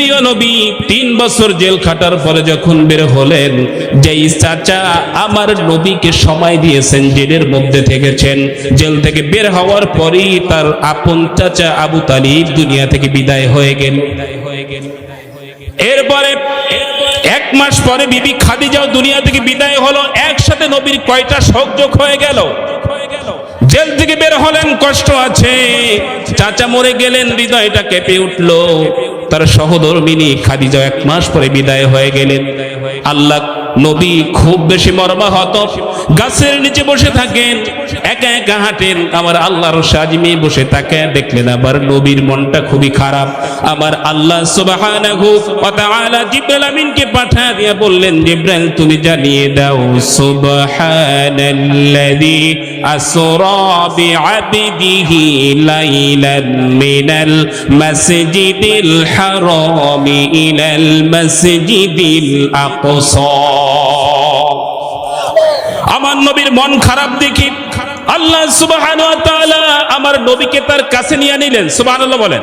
প্রিয় নবী, তিন বছর জেল খাটার পরে যখন বের হলেন, যেই চাচা আমার নবীকে সময় দিয়েছেন, জেলের মধ্যে থেকেছেন, জেল থেকে বের হওয়ার পরেই তার আপন চাচা আবু তালিব দুনিয়া থেকে বিদায় হয়ে গেল। এরপরে এক মাস পরে বিবি খাদিজাও দুনিয়া থেকে বিদায় হলো, একসাথে নবীর কয়টা সংযোগ হয়ে গেল। জেল থেকে বের হলেন, কষ্ট আছে। চাচা মরে গেলেন, হৃদয়টা কেঁপে উঠল। তার সহধর্মিনী খাদিজা এক মাস পরে বিদায় হয়ে গেলেন। আল্লাহ নবী খুব বেশি মর্মাহত। গাছের নিচে বসে থাকেন, একা একা হাঁটেন। আমার আল্লাহর সাজমি বসে থাকে দেখলেন আবার নবীর মনটা খুবই খারাপ। আমার আল্লাহ সুবহানাহু ওয়া তাআলা জিবরাইল আমিনকে পাঠা দিয়া বললেন, জিবরাইল, তুমি জানিয়ে দাও, সুবহানাল্লাযী আসরা বিআবদিহি লাইলান মিনাল মাসজিদিল হারামি ইলাল মাসজিদিল আকসা। আমার নবীর মন খারাপ দেখি। আল্লাহ সুবহানাহু ওয়া আমার নবীকে তার কাছে নিয়ে নিলেন সুবহানাল্লাহ বলেন,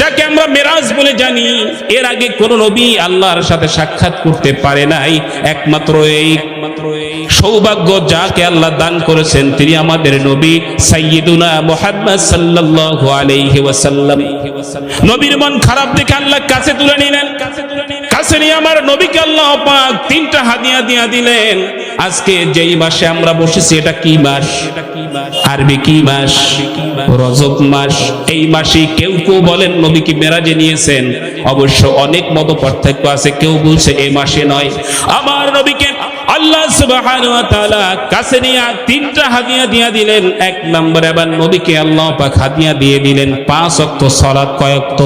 যাকে আমরা মেরাজ বলে জানি, এর আগে কোন নবী আল্লাহর সাথে সাক্ষাৎ করতে পারে নাই। একমাত্র এই সৌভাগ্য যাকে আল্লাহ দান করেছেন, তিনি আমাদের নবী সাইয়্যিদুনা মুহাম্মদ সাল্লাল্লাহু নবীর মন খারাপ দেখে আল্লাহ কাছে তুলে নিলেন। কাছে নিয়ে আমার নবীকে আল্লাহ তিনটা হাদিয়া দিয়া দিলেন। আজকে যেই মাসে আমরা বসেছি, এটা কি মাস? আরবি কি মাস? রজব মাস। এই মাসে কেউ কেউ বলেন, নবীকে মেরাজে নিয়েছেন। অবশ্য অনেক মত পার্থক্য আছে, কেউ বলছে এই মাসে নয়। আমার নবীকে আল্লাহ সুবহানাহু ওয়া তাআলা কাছে নিয়ে তিনটা হাদিয়া দিয়া দিলেন। এক নম্বরে আবার নবীকে আল্লাহ পাক হাদিয়া দিয়ে দিলেন, পাঁচ ওয়াক্ত সালাত কয় ওয়াক্ত?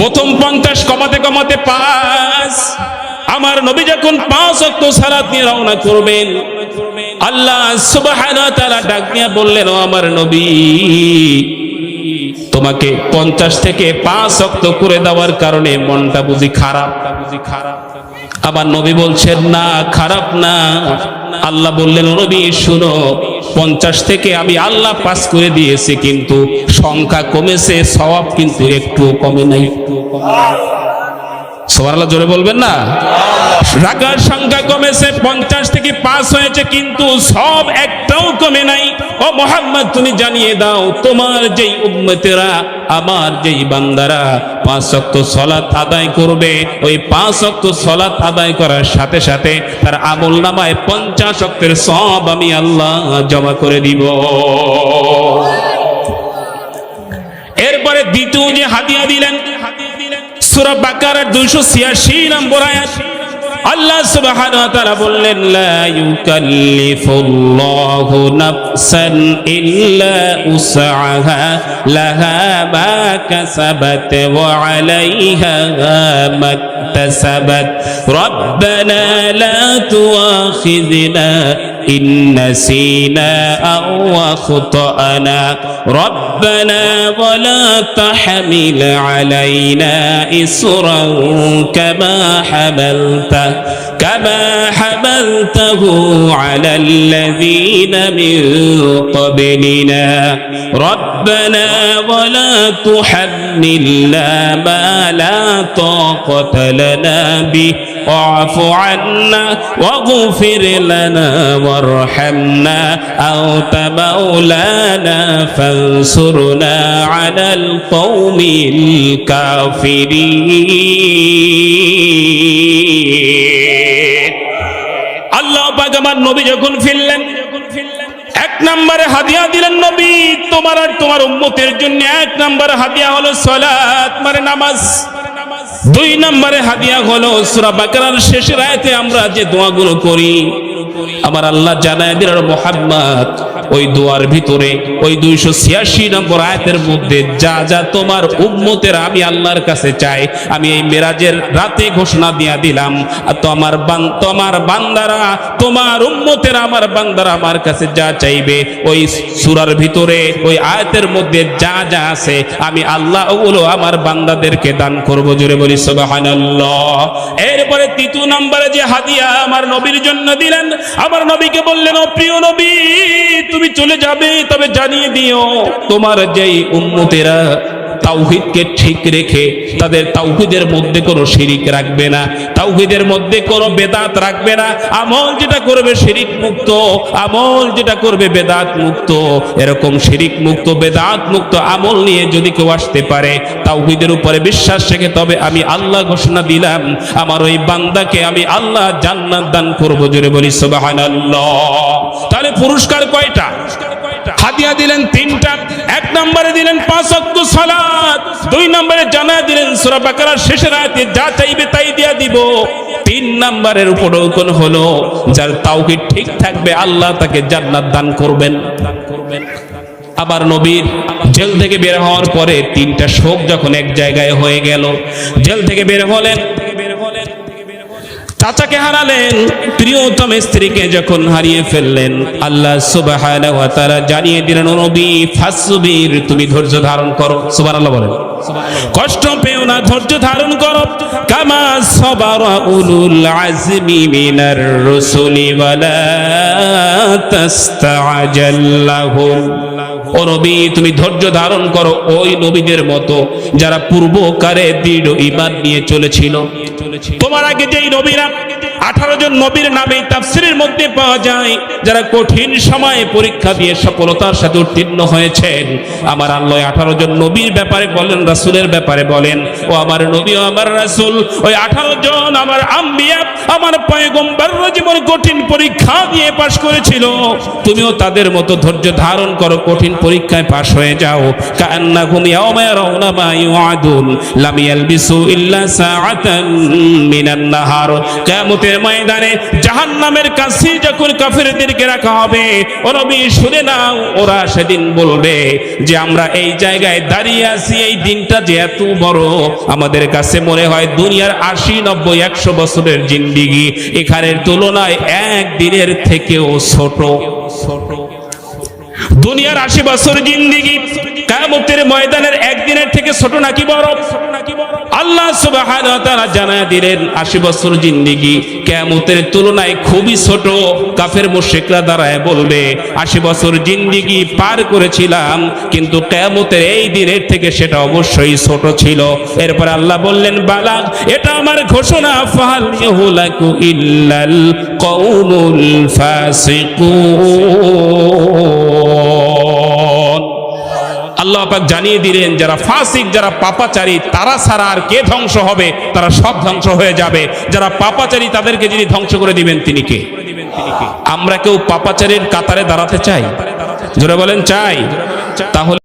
প্রথম পঞ্চাশ কমাতে কমাতে পাঁচ। আমার নবী যখন পাঁচ ওয়াক্ত সালাত নিয়ে রওনা করবেন, আল্লাহ সুবহানাহু ওয়া তাআলা ডাক দিয়ে বললেন, ও আমার নবী, তোমাকে পঞ্চাশ থেকে পাঁচ অক্ত করে দেওয়ার কারণে মনটা বুঝি খারাপ। বুঝি খারাপ আবার নবী বলছেন, না, খারাপ না। আল্লাহ বললেন, নবী, শুনো, পঞ্চাশ থেকে আমি আল্লাহ পাস করে দিয়েছি, কিন্তু সংখ্যা কমেছে, সওয়াব কিন্তু একটু কমে নাই। সবার আল্লাহ জোরে বলবেন না? রাখার সংখ্যা কমেছে, পঞ্চাশ থেকে পাঁচ হয়েছে, কিন্তু সব একটাও কমে নাই। ও মোহাম্মদ, তুমি জানিয়ে দাও, তোমার যেই উম্মতেরা, আমার যেই বান্দারা, পাঁচ অক্ত সলাৎ আদায় করবে। ওই পাঁচ অক্ত সলাৎ আদায় করার সাথে সাথে তার আমল নামায় পঞ্চাশ অক্তের সব আমি আল্লাহ জমা করে দিব। এরপরে দ্বিতীয় যে হাতিয়া দিলেন সূরা বাকারার 286 নম্বর আয়াত আল্লাহ সুবহানাহু ওয়া তাআলা বললেন লা ইউকাল্লিফুল্লাহু নাফসান ইল্লা উসআহা লাহা মা কাসাবাত ওয়া আলাইহা মা اكتسبت ربنا لا تؤاخذنا إن نسينا أو أخطأنا. ربنا ولا تحمل علينا إصرا كما حملته كما حملته على الذين من قبلنا. ربنا ولا تحملنا ما لا طاقة لنا به واعف عنا واغفر لنا وارحمنا أنت مولانا فانصرنا على القوم الكافرين الله بقى من نبي يكون في اللن নম্বরে হাদিয়া দিলেন নবী। তোমার আর তোমার উম্মতের জন্য এক নম্বরে হাদিয়া হলো সলাত মানে নামাজ। দুই নম্বরে হাদিয়া হলো সূরা বাকারার শেষের আয়াতে আমরা যে দোয়াগুলো করি, আমার আল্লাহ জানায় দিলেন মোহাম্মদ ওই দোয়ার ভিতরে, ওই দুইশো ছিয়াশি নম্বর আয়াতের মধ্যে, যা যা তোমার উম্মতের আমি আল্লাহর কাছে চাই, আমি এই মেরাজের রাতে ঘোষণা দিয়া দিলাম। আর তোমার বান, তোমার বান্দারা, তোমার উম্মতের আমার বান্দারা আমার কাছে যা চাইবে, ওই সুরার ভিতরে, ওই আয়াতের মধ্যে যা যা আছে, আমি আল্লাহ ওগুলো আমার বান্দাদেরকে দান করব। জোরে বলি, সুবহানাল্লাহ। এরপরে তৃতীয় নম্বরে যে হাদিয়া আমার নবীর জন্য দিলেন, আমার নবীকে বললেন, ও প্রিয় নবী তুমি চলে যাবে তবে জানিয়ে দিও তোমার যেই উম্মতেরা তাওহিদকে ঠিক রেখে তাদের তাওহিদের মধ্যে কোনো শিরিক রাখবে না, তাওহিদের মধ্যে কোনো বেদাত রাখবে না। আমল যেটা করবে শিরিক মুক্ত, আমল যেটা করবে বেদাত মুক্ত। এরকম শিরিক মুক্ত, বেদাত মুক্ত আমল নিয়ে যদি কেউ আসতে পারে, তাওহিদের উপরে বিশ্বাস রেখে তবে আমি আল্লাহ ঘোষণা দিলাম, আমার ওই বান্দাকে আমি আল্লাহ জান্নাত দান করব জোরে বলি সুবহানাল্লাহ। তাহলে পুরস্কার কয়টা? হাদিয়া দিলেন তিনটা, এক নম্বরে দিলেন পাঁচ অক্ট সালাত, দুই নম্বরে জানা দিলেন সূরা বাকারার শেষের আয়াতে, যা চাইবে তাই দিয়া দিব। তিন নম্বরের উপরও কোন হলো, যার তাওহিদ ঠিক থাকবে, আল্লাহ তাকে জান্নাত দান করবেন দান করবেন। আবার নবীর জেল থেকে বের হওয়ার পরে তিনটা শোক যখন এক জায়গায় হয়ে গেল, জেল থেকে বের হলেন চাচাকে হারালেন, প্রিয়তম স্ত্রীকে যখন হারিয়ে ফেললেন, আল্লাহ ওয়া জানিয়ে দিলেন নবী, ফাসবির, তুমি ধৈর্য ধারণ করো। সুবহানাল্লাহ বলেন। কষ্ট পেও না, ধৈর্য ধারণ করো। সাবারা মিনার তুমি ধৈর্য ধারণ করো। ওই নবীদের মতো যারা পূর্বকারে দৃঢ় ঈমান নিয়ে চলেছিল তোমার আগে যেই নবীরা, আঠারো জন নবীর নামে তাফসিরের মধ্যে পাওয়া যায়, যারা কঠিন সময়ে পরীক্ষা দিয়ে সফলতার সাথে উত্তীর্ণ হয়েছেন। আমার আল্লাহ আঠারো জন নবীর ব্যাপারে বলেন, রাসুলের ব্যাপারে বলেন, ও আমার নবী আমার রাসুল, ওই আঠারো জন আমার আম্বিয়া আমার পয়গম্বর জীবন কঠিন পরীক্ষা দিয়ে পাশ করেছিল, তুমিও তাদের মতো ধৈর্য ধারণ করো, কঠিন পরীক্ষায় পাশ হয়ে যাও। মিনান নাহার। কিয়ামতের ময়দানে জাহান্নামের কাছে যখন কাফেরদেরকে রাখা হবে, ও নবী শুনে নাও, ওরা সেদিন বলবে যে, আমরা এই জায়গায় দাঁড়িয়ে আছি, এই দিনটা যে এত বড়। আমাদের কাছে মনে হয় দুনিয়ার আশি, নব্বই, একশো বছরের জিন্দিগি এখানের তুলনায় একদিনের থেকেও ছোট। ছোট দুনিয়ার আশি বছর জিন্দিগি, কায়ামতের ময়দানের একদিনের থেকে ছোট নাকি বড় ছোট নাকি বড়? আল্লাহ সুবহানাহু ওয়া জানায় দিলেন, আশি বছর জিন্দিগি কিয়ামতের তুলনায় খুবই ছোট। কাফের মুশরিকরা দাঁড়ায় বলবে, আশি বছর জিন্দিগি পার করেছিলাম, কিন্তু কিয়ামতের এই দিনের থেকে সেটা অবশ্যই ছোট ছিল। এরপর আল্লাহ বললেন বালাগ এটা আমার ঘোষণা, ফাহাল ইয়াহুলাকু ইল্লাল কওমুল ফাসিকুন। আল্লাহ পাক জানিয়ে দিলেন, যারা ফাসিক, যারা পাপাচারী, তারা ছাড়া আর কে ধ্বংস হবে? তারা সব ধ্বংস হয়ে যাবে। যারা পাপাচারী, তাদেরকে যিনি ধ্বংস করে দিবেন, তিনি কে? আমরা কেউ পাপাচারীর কাতারে দাঁড়াতে চাই? জোরে বলেন, চাই। তাহলে